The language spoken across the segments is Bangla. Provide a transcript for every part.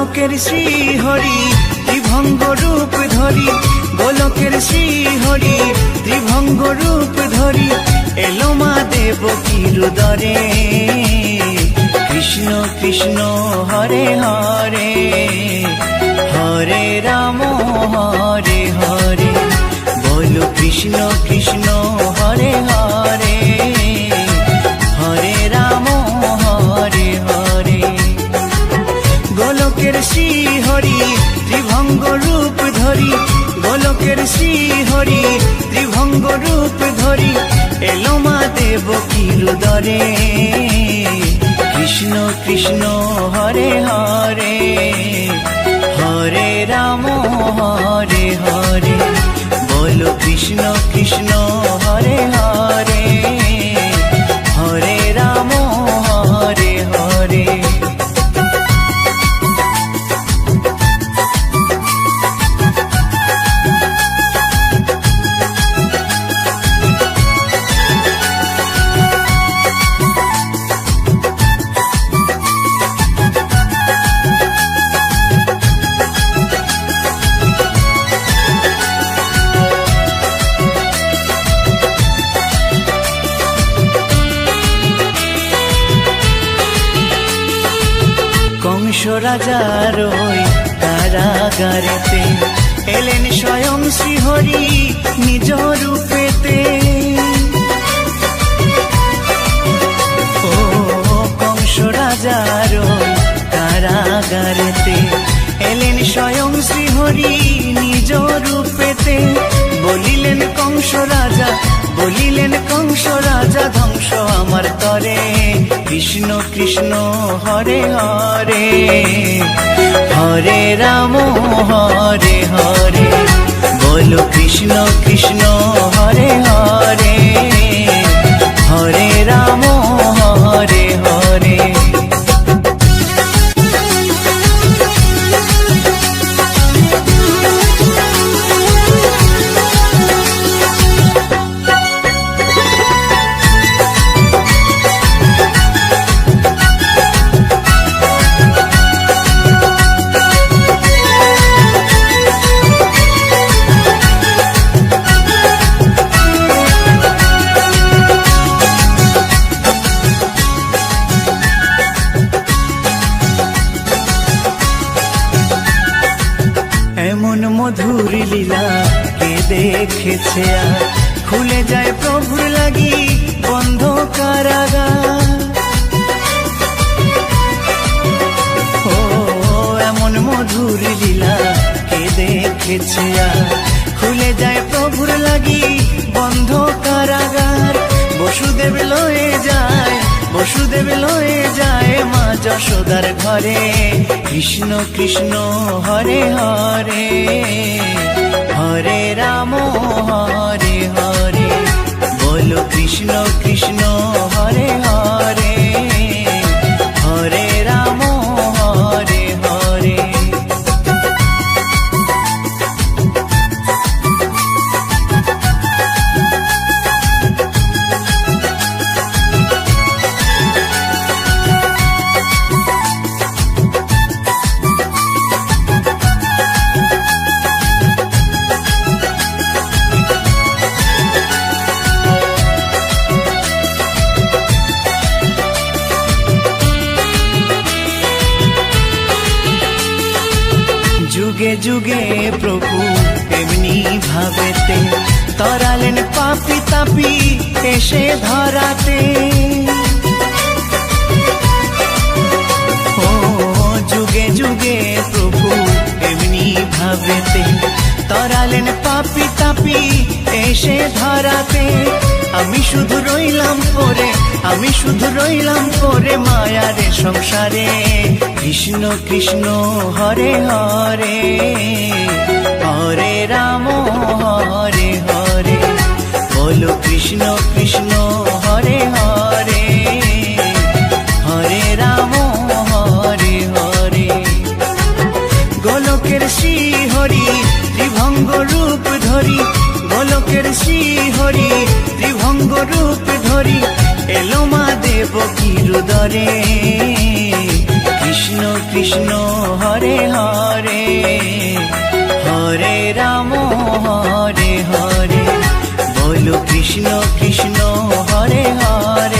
গোলকের শ্রীহরি, ত্রিভঙ্গ রূপ ধরি। গোলকের শ্রীহরি, ত্রিভঙ্গ রূপ ধরি। এলো মা দেব কিরুদরে, কৃষ্ণ কৃষ্ণ হরে হরে হরে রাম হরে হরে। বলো কৃষ্ণ কৃষ্ণ হরে হরে। গোলকের শ্রীহরি, ত্রিভঙ্গ রূপ ধরি, এলো মা দেব কিরুদরে। কৃষ্ণ কৃষ্ণ, হরে হরে হরে রাম, হরে হরে। বলো কৃষ্ণ কৃষ্ণ, হরে হরে। কংস রাজার ওই কারাগারেতে। এলেন স্বয়ং শ্রীহরি নিজ রূপেতে। ও কংস রাজার ওই কারাগারেতে। এলেন স্বয়ং শ্রীহরি নিজ রূপেতে। বলিলেন কংস রাজা, বলিলেন কংস রাজা, ধ্বংস আমার তরে। কৃষ্ণ কৃষ্ণ, হরে হরে। হরে রাম, হরে হরে। বলো কৃষ্ণ কৃষ্ণ, হরে হরে। হরে রাম লীলা কে দেখেছে খুলে যায় প্রভুর লাগি বন্ধ কারাগার। বসুদেব লয়ে যায়, বসুদেব লয়ে যায় মা যশোদার ঘরে। কৃষ্ণ কৃষ্ণ, হরে হরে হরে রাম, হরে হরে। বলো কৃষ্ণ কৃষ্ণ, হরে হরে। যুগে প্রভু এমনি ভাবেতে তরালেন পাপি তাপি এসে ধরাতে। ও, যুগে যুগে প্রভু এমনি ভাবেতে তরালেন পাপি তাপি এসে ধরাতে। আমি শুধু রইলাম পরে, আমি শুধু রইলাম পরে মায়ারে সংসারে। কৃষ্ণ কৃষ্ণ, হরে হরে হরে রাম, হরে হরে। বলো কৃষ্ণ কৃষ্ণ বকিরুদরে কৃষ্ণ কৃষ্ণ হরে হরে হরে রাম হরে হরে। বলো কৃষ্ণ কৃষ্ণ হরে হরে।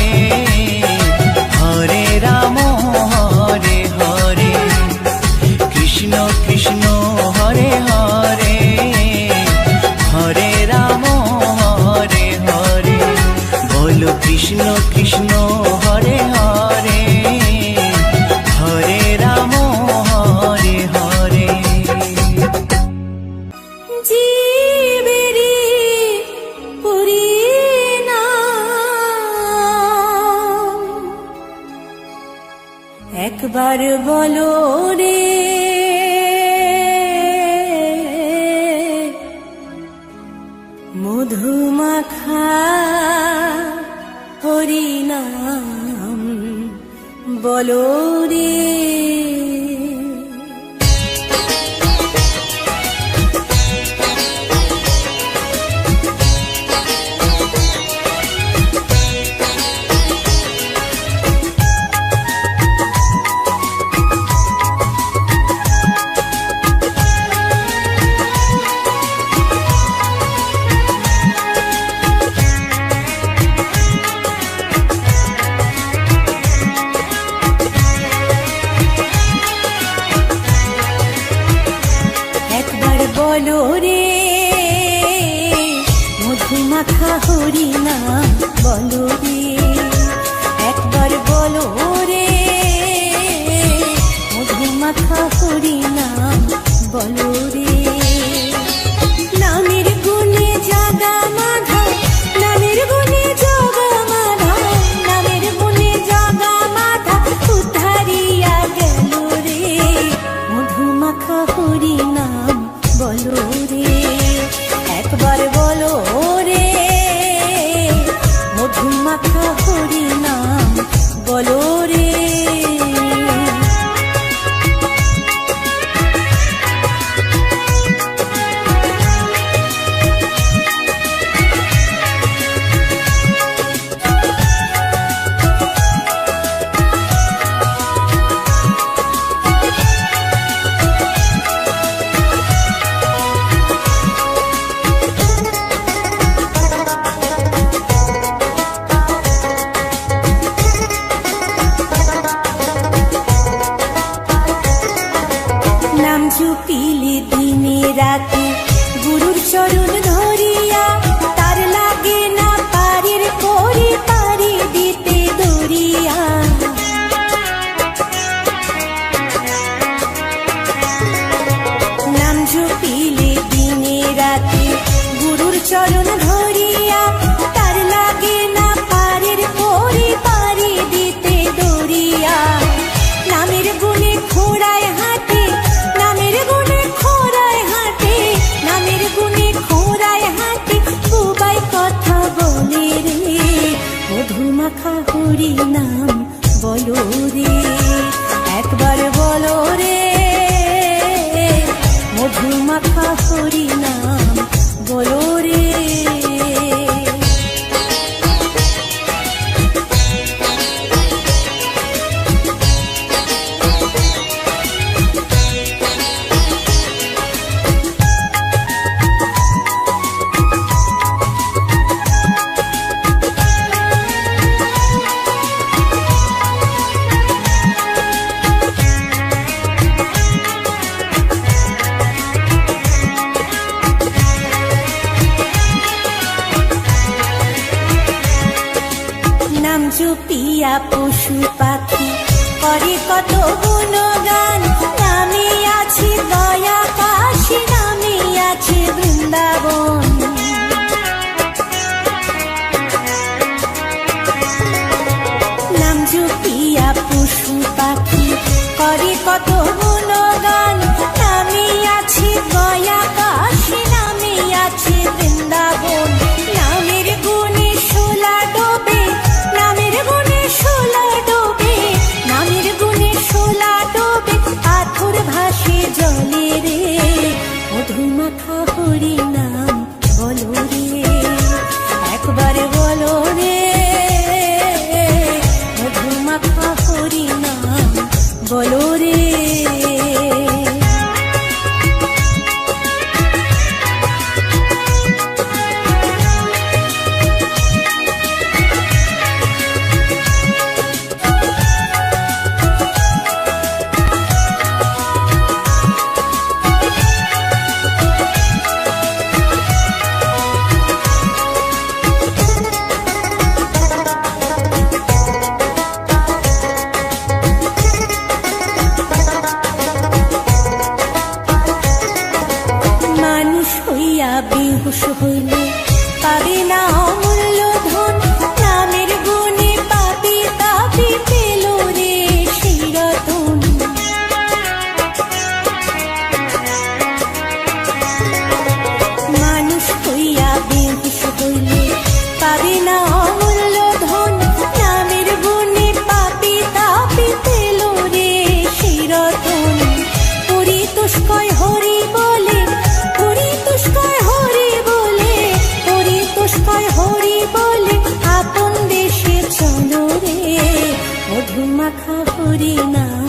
একবার বলো হরি বলো মধুমাখা হরি নাম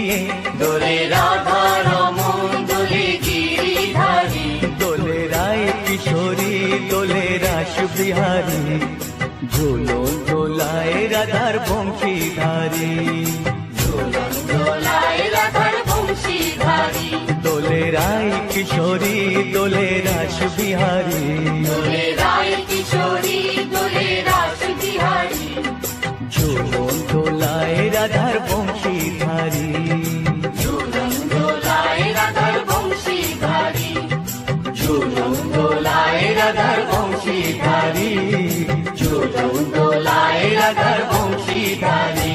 নিয়ে দোলে রাধা রমন দোলে গিরিধারী। দোলে রায় কিশোরী দোলে ঝুলন দোলায় রাধার বংশীধারী। ঝুলন দোলায় রাধার বংশীধারী। দোলে রায় কিশোরী দোলে রাস বিহারী। দোলে রায় কিশোরী দোলে রাস ঝুলন দোলায় রাধার বংশীধারী। দোলায় রাধার বংশীধারী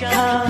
था